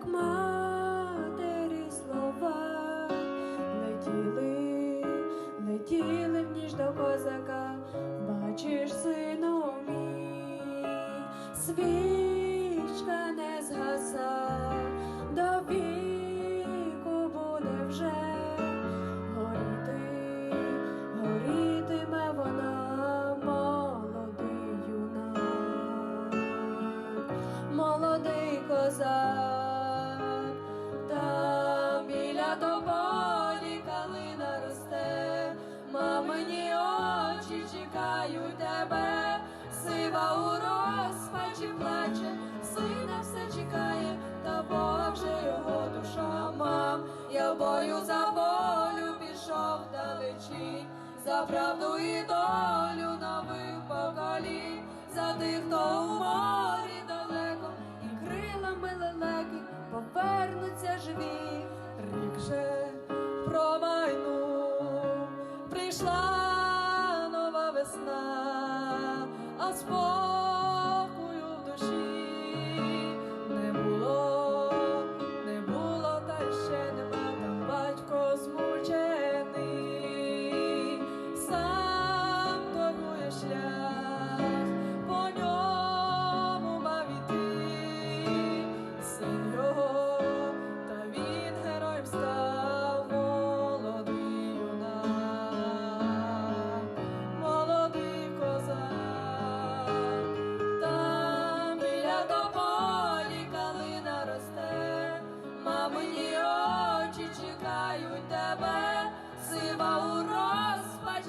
як матері слова, летіли, летіли в ніж до козака, бачиш, сину мій, свічка не згаса, до віку буде вже горіти, горітиме вона, молодий юнак, молодий козак. Чекає, та Бог же його душа мам, я в бою за волю пішов далечінь, за правду і долю нових поколінь, за тих, хто у морі далеко, і крилами лелеки повернуться живі, рік же промайнув, прийшла нова весна, а спокою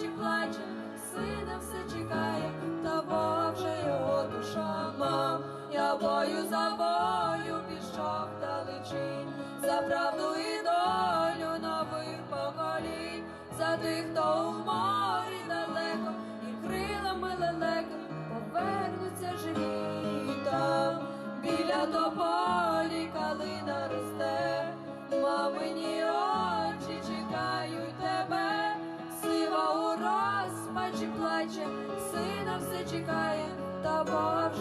розпачі плаче, сина все чекає, та Бог же його душа мам, я бою за волю пішов далечінь, за правду і долю нових поколінь, за тих, хто у морі далеко, і крилами лелека повернуться живі. Там, біля тополі калина росте, мамині та